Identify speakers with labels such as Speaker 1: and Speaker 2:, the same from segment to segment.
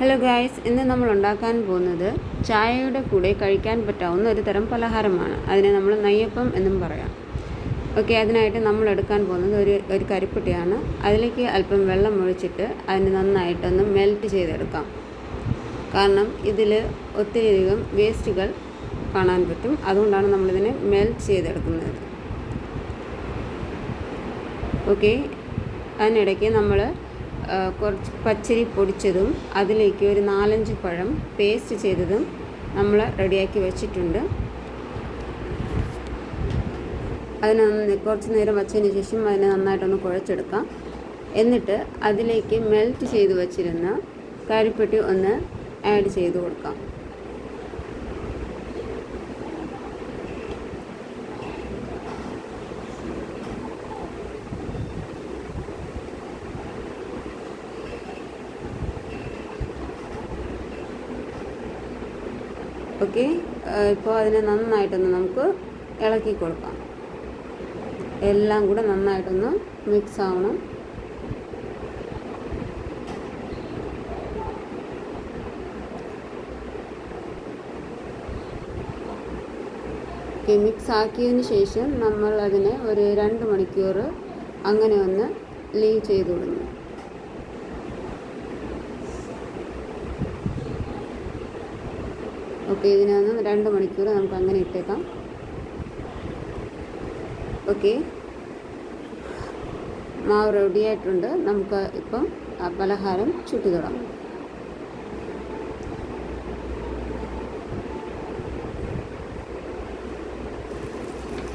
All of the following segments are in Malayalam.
Speaker 1: ഹലോ ഗായ്സ് ഇന്ന് നമ്മൾ ഉണ്ടാക്കാൻ പോകുന്നത് ചായയുടെ കൂടെ കഴിക്കാൻ പറ്റാവുന്ന ഒരു തരം പലഹാരമാണ്. അതിനെ നമ്മൾ നെയ്യപ്പം എന്നും പറയാം. ഓക്കെ അതിനായിട്ട് നമ്മൾ എടുക്കാൻ പോകുന്നത് ഒരു ഒരു കരിപ്പെട്ടിയാണ്. അതിലേക്ക് അല്പം വെള്ളം ഒഴിച്ചിട്ട് അതിന് നന്നായിട്ടൊന്ന് മെൽറ്റ് ചെയ്തെടുക്കാം. കാരണം ഇതിൽ ഒത്തിരിയധികം വേസ്റ്റുകൾ കാണാൻ പറ്റും. അതുകൊണ്ടാണ് നമ്മളിതിനെ മെൽറ്റ് ചെയ്തെടുക്കുന്നത്. ഓക്കെ അതിനിടയ്ക്ക് നമ്മൾ കുറച്ച് പച്ചരി പൊടിച്ചതും അതിലേക്ക് ഒരു നാലഞ്ച് പഴം പേസ്റ്റ് ചെയ്തതും നമ്മൾ റെഡിയാക്കി വെച്ചിട്ടുണ്ട്. അതിന് കുറച്ച് നേരം വച്ചതിന് ശേഷം അതിനെ നന്നായിട്ടൊന്ന് കുഴച്ചെടുക്കാം. എന്നിട്ട് അതിലേക്ക് മെൽറ്റ് ചെയ്ത് വച്ചിരുന്ന കരിപ്പെട്ടി ഒന്ന് ആഡ് ചെയ്ത് കൊടുക്കാം. ഓക്കെ? ഇപ്പോൾ അതിനെ നന്നായിട്ടൊന്ന് നമുക്ക് ഇളക്കി കൊടുക്കാം. എല്ലാം കൂടെ നന്നായിട്ടൊന്ന് മിക്സ് ആവണം. മിക്സ് ആക്കിയതിന് ശേഷം നമ്മൾ അതിനെ ഒരു രണ്ട് മണിക്കൂർ അങ്ങനെ ഒന്ന് ലീവ് ചെയ്ത് കൊടുക്കണം. ഓക്കെ ഇതിനകത്ത് രണ്ട് മണിക്കൂർ നമുക്ക് അങ്ങനെ ഇട്ടേക്കാം. ഓക്കെ. മാവ് റെഡിയായിട്ടുണ്ട് നമുക്ക് ഇപ്പം പലഹാരം ചുട്ടി തുടങ്ങാം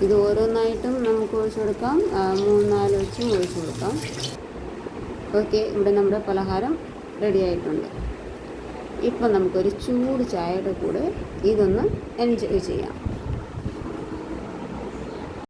Speaker 1: ഇത് ഓരോന്നായിട്ടും നമുക്ക് ഒഴിച്ചു കൊടുക്കാം. മൂന്നാൽ വെച്ചും ഒഴിച്ചു കൊടുക്കാം. ഓക്കെ ഇവിടെ നമ്മുടെ പലഹാരം റെഡി ആയിട്ടുണ്ട്. ഇപ്പം നമുക്കൊരു ചൂട് ചായയുടെ കൂടെ ഇതൊന്ന് എൻജോയ് ചെയ്യാം.